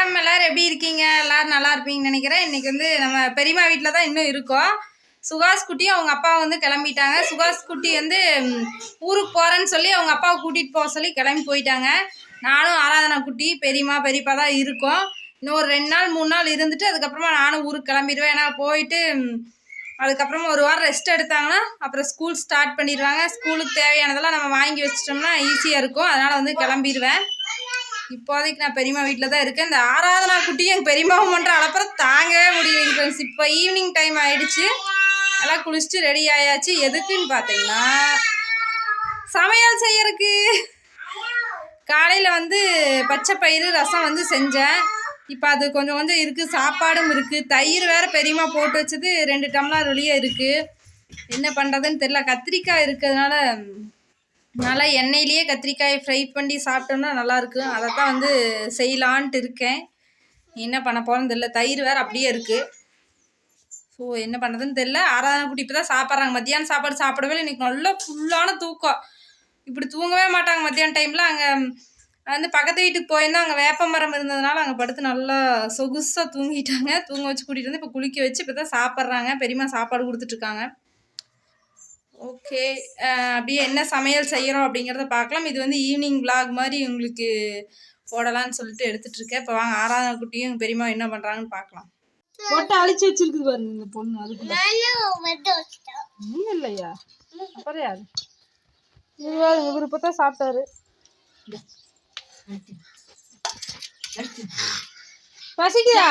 வணக்கம் எல்லாரும் எப்படி இருக்கீங்க? எல்லாரும் நல்லா இருப்பீங்கன்னு நினைக்கிறேன். இன்னைக்கு வந்து நம்ம பெரியம்மா வீட்டில் தான் இன்னும் இருக்கோம். சுகாஷ் குட்டியும் அவங்க அப்பா வந்து கிளம்பிட்டாங்க. சுகாஷ் குட்டி வந்து ஊருக்கு போகிறேன்னு சொல்லி அவங்க அப்பாவை கூட்டிகிட்டு போக சொல்லி கிளம்பி போயிட்டாங்க. நானும் ஆராதனா குட்டி பெரியம்மா பெரியப்பா தான் இருக்கோம். இன்னும் ஒரு ரெண்டு நாள் மூணு நாள் இருந்துட்டு அதுக்கப்புறமா நானும் ஊருக்கு கிளம்பிடுவேன். ஏன்னா போயிட்டு அதுக்கப்புறமா ஒரு வாரம் ரெஸ்ட் எடுத்தாங்கன்னா அப்புறம் ஸ்கூல் ஸ்டார்ட் பண்ணிடுவாங்க. ஸ்கூலுக்கு தேவையானதெல்லாம் நம்ம வாங்கி வச்சிட்டோம்னா ஈஸியாக இருக்கும். அதனால் வந்து கிளம்பிடுவேன். இப்போதைக்கு நான் பெரியம்மா வீட்டில் தான் இருக்கேன். இந்த ஆராதனா குட்டியும் எங்கள் பெரியம்மாவும் பண்ணுற அளப்புறம் தாங்கவே முடியலைங்க ஃப்ரெண்ட்ஸ் இப்போ ஈவினிங் டைம் ஆயிடுச்சு. நல்லா குளிச்சுட்டு ரெடி ஆயாச்சு. எதுக்குன்னு பார்த்தீங்கன்னா சமையல் செய்யறதுக்கு. காலையில் வந்து பச்சை பயிறு ரசம் வந்து செஞ்சேன். இப்போ அது கொஞ்சம் கொஞ்சம் இருக்குது சாப்பாடும் இருக்குது தயிர் வேறு பெரியம்மா போட்டு வச்சது. ரெண்டு டம்ளர் வெளியே இருக்குது என்ன பண்ணுறதுன்னு தெரில கத்திரிக்காய் இருக்கிறதுனால நல்லா எண்ணெயிலேயே கத்திரிக்காயை ஃப்ரை பண்ணி சாப்பிட்டோம்னா நல்லாயிருக்கும். அதை தான் வந்து செய்யலான்ட்டு இருக்கேன். என்ன பண்ண போகிறேன்னு தெரில தயிர் வேறு அப்படியே இருக்குது ஸோ என்ன பண்ணுறதுன்னு தெரில ஆராதனை குட்டி இப்போ தான் சாப்பிட்றாங்க. மத்தியானம் சாப்பாடு சாப்பிடவே இல்லை. இன்றைக்கி நல்லா ஃபுல்லான தூக்கம். இப்படி தூங்கவே மாட்டாங்க மத்தியான டைமில் அங்கே வந்து பக்கத்து வீட்டுக்கு போயிருந்தோம் அங்கே வேப்ப மரம் இருந்ததுனால அங்கே படுத்து நல்லா சொகுசாக தூங்கிட்டாங்க. தூங்க வச்சு கூட்டிகிட்டு வந்து இப்போ குளிக்க வச்சு இப்போ தான் சாப்பிட்றாங்க. பெரியம்மா சாப்பாடு கொடுத்துட்ருக்காங்க ஓகே அப்படியே என்ன சமையல் செய்கிறோம் அப்படிங்கிறத பார்க்கலாம். இது வந்து ஈவினிங் vlog மாதிரி உங்களுக்கு போடலான்னு சொல்லிட்டு எடுத்துட்டு இருக்கேன். இப்போ வாங்க ஆராதனை குட்டியும் பெரியம்மா என்ன பண்ணுறாங்கன்னு பார்க்கலாம். பொட்டை அழிச்சு வச்சிருக்குது பாருங்க இந்த பொண்ணு அதுக்குள்ள. இல்லையா? அப்புறம் யாரு? இவர் சாப்பிட்டாரு. பசிக்குதா?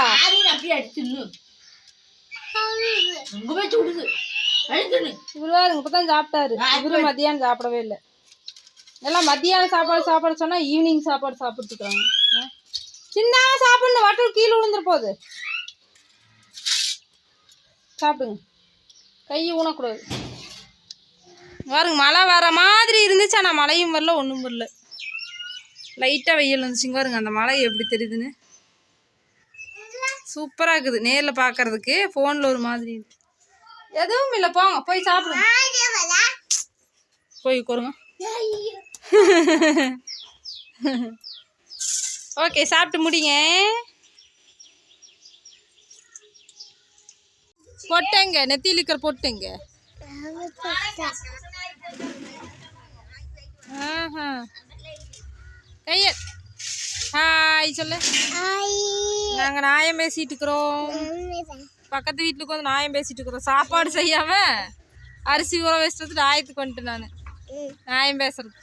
இவரு பாருங்க இப்பதான் சாப்பிட்டாரு. இவரு மத்தியானம் சாப்பிடவே இல்லை. எல்லாம் மத்தியானம் சாப்பாடு சாப்பாடு சொன்னா ஈவினிங் சாப்பாடு சாப்பிட்டுருக்காங்க சின்னாம சாப்பிடணும். வட்டல் கீழே விழுந்துற போகுது சாப்பிடுங்க. கை ஊனக்கூடாது. பாருங்க மழை வர மாதிரி இருந்துச்சு ஆனால் மழையும் வரல ஒன்றும் வரல. லைட்டாக வெயில் இருந்துச்சுங்க பாருங்க அந்த மழை எப்படி தெரியுதுன்னு? சூப்பராக இருக்குது. நேரில் பார்க்கறதுக்கு ஃபோனில் ஒரு மாதிரி இருக்கு. எதுவும் இல்லை போங்க போய் சாப்பிடுங்க போய் உட்காருங்க. ஓகே சாப்பிட்டு முடிங்க. பொட்டங்க நெத்தியில் இருக்கிற பொட்டுங்க. கைய. ஹாய் சொல்லு. நாங்கள் நாயம் பேசிட்டு இருக்கிறோம். பக்கத்து வீட்டுக்கு வந்து நாயம் பேசிட்டு இருக்கிறோம் சாப்பாடு செய்யாம அரிசி ஊற வச்சுட்டு நாயத்துக்கு வந்துட்டு நான். நாயம் பேசுறது?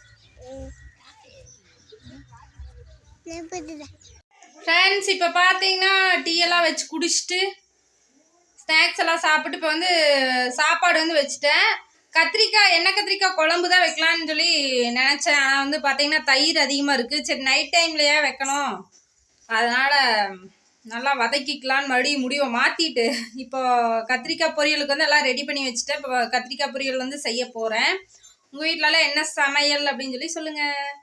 ஃப்ரெண்ட்ஸ் இப்போ பார்த்தீங்கன்னா டீ எல்லாம் வச்சு குடிச்சிட்டு ஸ்நாக்ஸ் எல்லாம் சாப்பிட்டு இப்போ வந்து சாப்பாடு வந்து வச்சுட்டேன். கத்திரிக்காய் எண்ணெய் கத்திரிக்காய் குழம்பு தான் வைக்கலான்னு சொல்லி நினச்சேன். ஆனால் வந்து பார்த்தீங்கன்னா தயிர் அதிகமாக இருக்குது சரி நைட் டைம்லையே வைக்கணும். அதனால் நல்லா வதக்கிக்கலான்னு மறுபடியும் முடிவை மாற்றிட்டு இப்போ கத்திரிக்காய் பொரியலுக்கு வந்து எல்லாம் ரெடி பண்ணி வச்சுட்டேன். இப்போ கத்திரிக்காய் பொரியல் வந்து செய்ய போகிறேன் உங்கள் வீட்டிலலாம் என்ன சமையல் அப்படின்னு சொல்லி சொல்லுங்கள்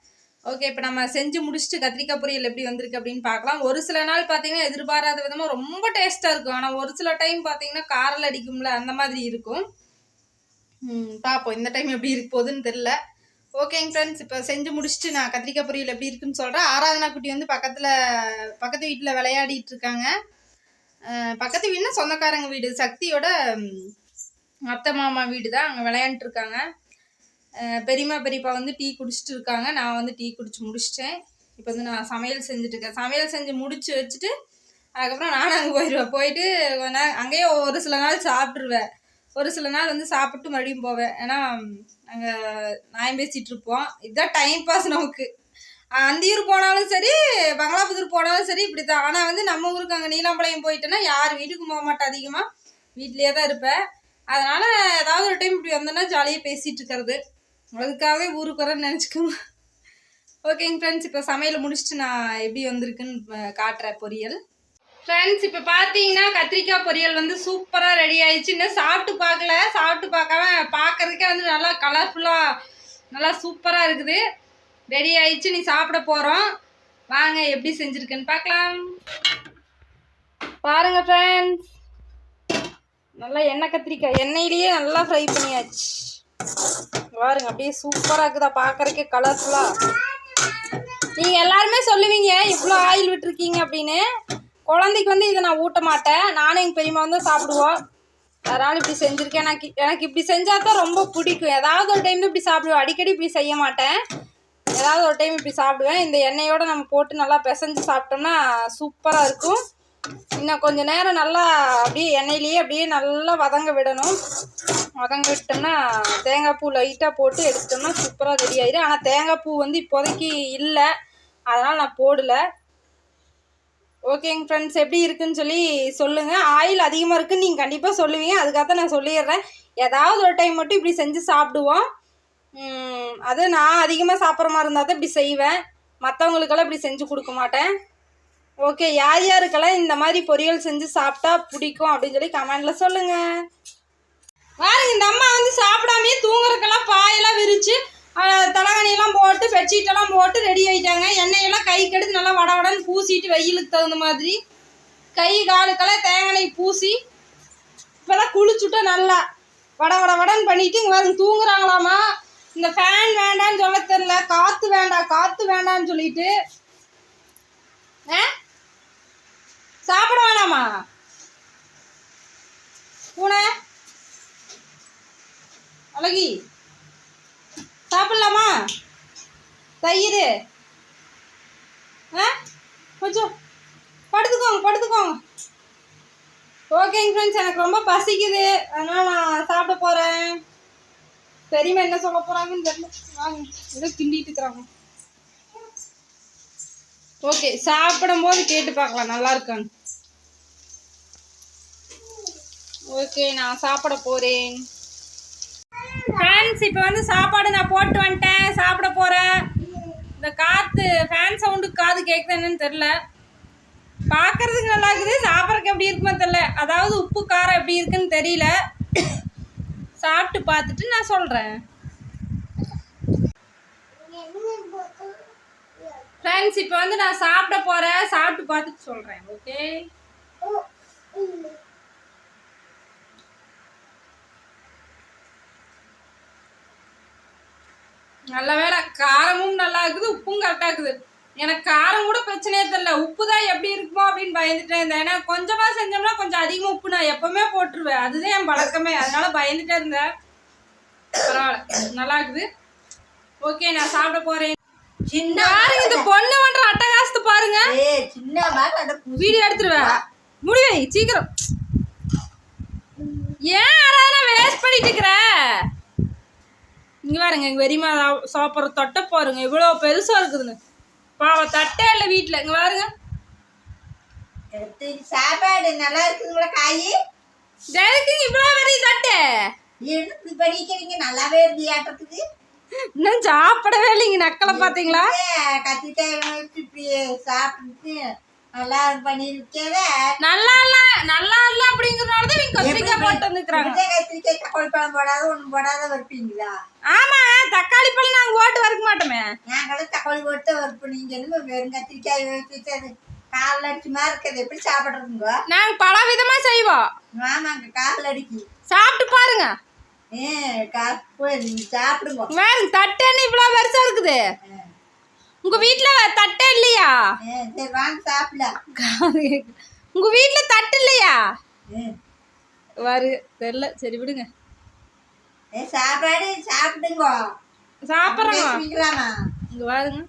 ஓகே இப்போ நம்ம செஞ்சு முடிச்சுட்டு கத்திரிக்காய் பொரியல் எப்படி வந்திருக்கு அப்படின்னு பார்க்கலாம். ஒரு சில நாள் பார்த்தீங்கன்னா எதிர்பாராத விதமாக ரொம்ப டேஸ்ட்டாக இருக்கும். ஆனால் ஒரு சில டைம் பார்த்தீங்கன்னா காரில் அடிக்கும்ல அந்த மாதிரி இருக்கும். பார்ப்போம். இந்த டைம் எப்படி இருக்க போகுதுன்னு தெரில ஓகேங்க ஃப்ரெண்ட்ஸ் இப்போ செஞ்சு முடிச்சுட்டு நான் கத்திரிக்காய் பொரியல் எப்படி இருக்குன்னு சொல்கிறேன் ஆராதனா குட்டி வந்து பக்கத்தில் பக்கத்து வீட்டில் விளையாடிட்டு இருக்காங்க. பக்கத்து வீடுனா சொந்தக்காரங்க வீடு. சக்தியோட அத்தை மாமா வீடு தான் அங்கே விளையாண்டுட்டு இருக்காங்க. பெரியம்மா பெரியப்பா வந்து டீ குடிச்சிட்டு இருக்காங்க. நான் வந்து டீ குடிச்சு முடிச்சிட்டேன். இப்போ வந்து நான் சமையல் செஞ்சுட்டு இருக்கேன். சமையல் செஞ்சு முடிச்சு வச்சுட்டு அதுக்கப்புறம் நானும் அங்கே போயிடுவேன் போயிட்டு கொஞ்ச அங்கேயே ஒரு சில நாள் சாப்பிட்ருவேன் ஒரு சில நாள் வந்து சாப்பிட்டு மறுபடியும் போவேன். ஏன்னா அங்கே நாயம் பேசிகிட்டு இருப்போம்? இதுதான் டைம் பாஸ் நமக்கு. அந்தியூர் போனாலும் சரி பங்களாபுதூர் போனாலும் சரி இப்படி தான் ஆனால் வந்து நம்ம ஊருக்கு அங்கே நீலாம்பாளையம் போயிட்டேன்னா யார் வீட்டுக்கு போக மாட்டேன் அதிகமாக வீட்லேயே தான் இருப்பேன் அதனால் ஏதாவது ஒரு டைம் இப்படி வந்தோன்னா ஜாலியாக பேசிகிட்டு இருக்கிறது. அதுக்காகவே ஊருக்கு வரேன்னு நினச்சிக்கோங்க. ஓகேங்க ஃப்ரெண்ட்ஸ் இப்போ சமையல் முடிச்சுட்டு நான் எப்படி வந்திருக்குன்னு காட்டுறேன் பொரியல். ஃப்ரெண்ட்ஸ் இப்போ பார்த்தீங்கன்னா கத்திரிக்காய் பொரியல் வந்து சூப்பராக ரெடி ஆயிடுச்சு. இன்னும் சாப்பிட்டு பார்க்கல. சாப்பிட்டு பார்க்காம பார்க்கறதுக்கே வந்து நல்லா கலர்ஃபுல்லாக நல்லா சூப்பராக இருக்குது. ரெடி ஆயிடுச்சு. நீ சாப்பிட போகிறோம் வாங்க எப்படி செஞ்சுருக்குன்னு பார்க்கலாம். பாருங்க ஃப்ரெண்ட்ஸ் நல்லா எண்ணெய் கத்திரிக்காய். எண்ணெயிலேயே நல்லா ஃப்ரை பண்ணியாச்சு. பாருங்க அப்படியே சூப்பராக இருக்குதா பார்க்குறக்கே கலர்ஃபுல்லாக நீங்கள் எல்லாருமே சொல்லுவீங்க இவ்வளோ ஆயில் விட்டுருக்கீங்க அப்படின்னு. குழந்தைக்கு வந்து இதை நான் ஊட்ட மாட்டேன். நானும் எங்கள் பெரியம்மா வந்து சாப்பிடுவோம். அதனால் இப்படி செஞ்சுருக்கேன். எனக்கு எனக்கு இப்படி செஞ்சால் தான் ரொம்ப பிடிக்கும். ஏதாவது ஒரு டைம் இப்படி சாப்பிடுவேன். அடிக்கடி இப்படி செய்ய மாட்டேன். ஏதாவது ஒரு டைம் இப்படி சாப்பிடுவேன். இந்த எண்ணெயோடு நம்ம போட்டு நல்லா பிசைஞ்சு சாப்பிட்டோம்னா சூப்பராக இருக்கும். இன்னும் கொஞ்சம் நேரம் நல்லா அப்படியே எண்ணெயிலேயே அப்படியே நல்லா வதங்க விடணும். வதங்க விட்டோம்னா தேங்காய் பூ லைட்டாக போட்டு எடுத்தோம்னா சூப்பராக ரெடி ஆயிடும் ஆனால் தேங்காய் பூ வந்து இப்போதைக்கு இல்லை. அதனால் நான் போடலை. ஓகேங்க ஃப்ரெண்ட்ஸ் எப்படி இருக்குன்னு சொல்லி சொல்லுங்கள் ஆயில் அதிகமாக இருக்குன்னு நீங்கள் கண்டிப்பாக சொல்லுவீங்க. அதுக்காக தான் நான் சொல்லிடுறேன். ஏதாவது ஒரு டைம் மட்டும் இப்படி செஞ்சு சாப்பிடுவோம். அது நான் அதிகமாக சாப்பிட்ற மாதிரி இருந்தால் தான் இப்படி செய்வேன். மற்றவங்களுக்கெல்லாம் இப்படி செஞ்சு கொடுக்க மாட்டேன். ஓகே யார் யாருக்கெல்லாம் இந்த மாதிரி பொரியல் செஞ்சு சாப்பிட்டா பிடிக்கும் அப்படின்னு சொல்லி கமெண்டில் சொல்லுங்கள் பாருங்க இந்த அம்மா வந்து சாப்பிடாமயே தூங்குறதுக்கெல்லாம் பாயெல்லாம் விரித்து தலகாணியெல்லாம் போட்டு பெட்ஷீட்டெல்லாம் போட்டு ரெடி ஆகிட்டாங்க எண்ணெயெல்லாம் கை கெடுத்து நல்லா வட வடன்னு பூசிட்டு வெயிலுக்கு தகுந்த மாதிரி. கை காலுக்கெல்லாம் தேங்காய் பூசி இப்போல்லாம் குளிச்சுட்டா நல்லா வட வட வடன்னு பண்ணிட்டு இங்கே பாருங்க தூங்குறாங்களாமா? இந்த ஃபேன் வேண்டான்னு சொல்ல தெரில காற்று வேண்டாம் காற்று வேண்டான்னு சொல்லிட்டு. ஆ? சாப்பிட வேணாமா? பூனை? அழகி சாப்பிட்லாமா தயிர். ஆ? கொஞ்சம் படுத்துக்கோங்க படுத்துக்கோங்க. ஓகேங்க ஃப்ரெண்ட்ஸ் எனக்கு ரொம்ப பசிக்குது. அதனால் நான் சாப்பிட போகிறேன் பெரியம்மா என்ன சொல்ல போகிறாங்கன்னு தெரியல. வாங்க ஏதோ கிண்டிட்டு இருக்கிறாங்க ஓகே சாப்பிடும்போது கேட்டு பார்க்கலாம் நல்லா இருக்கான்னு. ஓகே நான் சாப்பிட போகிறேன் ஃப்ரெண்ட்ஸ் இப்போ வந்து சாப்பாடு நான் போட்டு வந்துட்டேன். சாப்பிட போகிறேன் இந்த காற்று ஃபேன் சவுண்டுக்கு காது கேட்குது என்னன்னு தெரில பார்க்கறதுக்கு நல்லா இருக்குது சாப்பிட்றதுக்கு எப்படி இருக்குமோ தெரில அதாவது உப்பு காரம் எப்படி இருக்குன்னு தெரியல. சாப்பிட்டு பார்த்துட்டு நான் சொல்கிறேன் ஃப்ரெண்ட்ஸ் இப்போ வந்து நான் சாப்பிட போகிறேன் சாப்பிட்டு பார்த்துட்டு சொல்கிறேன் ஓகே நல்ல வேலை காரமும் இருக்குது உப்பும் கரெக்டாக இருக்குது எனக்கு காரம் கூட பிரச்சனையே தெரியல. உப்பு தான் எப்படி இருக்குமோ அப்படின்னு பயந்துட்டே இருந்தேன். ஏன்னா கொஞ்சமாக செஞ்சோம்னா கொஞ்சம் அதிகமாக உப்பு நான் எப்பவுமே போட்டுருவேன். அதுதான் என் பழக்கமே. அதனால பயந்துட்டே இருந்தேன். பரவாயில்ல. நல்லா இருக்குது ஓகே நான் சாப்பிட போறேன். சின்ன பாருங்க இந்த பொண்ணு பண்ற அட்டகாசத்தை பாருங்க. வீடியோ எடுத்துருவேன். முடிவை சீக்கிரம். ஏன் யாராவது வேஸ்ட் பண்ணிட்டு இருக்கிற? இங்க பாருங்க இங்க வெறிமா சாப்பிட்ற தொட்டை பாருங்க இவ்வளோ பெருசா இருக்குதுங்க பாவம் தட்டே இல்லை வீட்டில் இங்க பாருங்க. சாப்பாடு நல்லா இருக்குதுங்களா காய்? எதுக்குங்க இவ்வளோ பெரிய தட்டை? எடுத்து படிக்கிறீங்க? நல்லாவே இருக்கு ஆட்டத்துக்கு இன்னும் சாப்பிடவே இல்லைங்க நக்கலை பார்த்தீங்களா? கத்திரிக்காய் இப்படி சாப்பிட்டு நல்லா பண்ணிருக்கேத நல்லா இல்ல நல்லா இல்ல அப்படிங்கறனால தான் இவங்க கத்திரிக்காய் போட்டு வந்துக்கிறாங்க. கத்திரிக்காய் தக்காளி பழம் போடாத ஒன்றும் போடாத வைப்பீங்களா ஆமா தக்காளி பழம் நாங்க ஓட்டு வறுக்க மாட்டோமே. நாங்களும் தக்காளி போட்டு வைப்போம் நீங்க என்ன வெறும் கத்திரிக்காய் வச்சு அது கால் அடிச்சு மாதிரி இருக்குது. எப்படி சாப்பிட்றதுங்க? நாங்க பல விதமா செய்வோம். ஆமாங்க கால் அடிக்கு. சாப்பிட்டு பாருங்க. ஏ போய் நீங்க சாப்பிடுங்க. வேறு தட்டு என்ன இவ்வளவு இருக்குது? உங்க வீட்ல தட்டே இல்லையா? சரி வாங்க சாப்பிடலாம். உங்க வீட்ல தட்டு இல்லையா? வரு தெரியல. சரி விடுங்க. சாப்பாடு சாப்பிடுங்க. சாப்பிட்றோம் இங்க வாருங்க.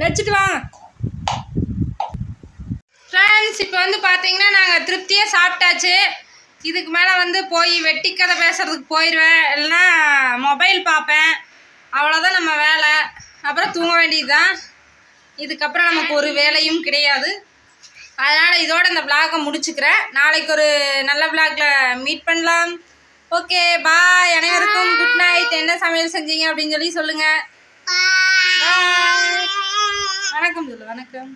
வச்சுட்டு வாங்க. ஃப்ரெண்ட்ஸ் இப்போ வந்து பார்த்தீங்கன்னா நாங்கள் திருப்தியாக சாப்பிட்டாச்சு. இதுக்கு மேலே வந்து போய் வெட்டி கதை பேசுறதுக்கு போயிடுவேன் இல்லைன்னா மொபைல் பார்ப்பேன். அவ்வளோதான் நம்ம வேலை. அப்புறம் தூங்க வேண்டியது தான் இதுக்கப்புறம் நமக்கு ஒரு வேலையும் கிடையாது. அதனால் இதோட இந்த vlog-அ முடிச்சுக்கிறேன். நாளைக்கு ஒரு நல்ல vlog-ல மீட் பண்ணலாம். ஓகே பாய் அனைவருக்கும் குட் நைட் என்ன சமையல் செஞ்சீங்க அப்படின்னு சொல்லி சொல்லுங்கள் வணக்கம் சொல்லு வணக்கம்.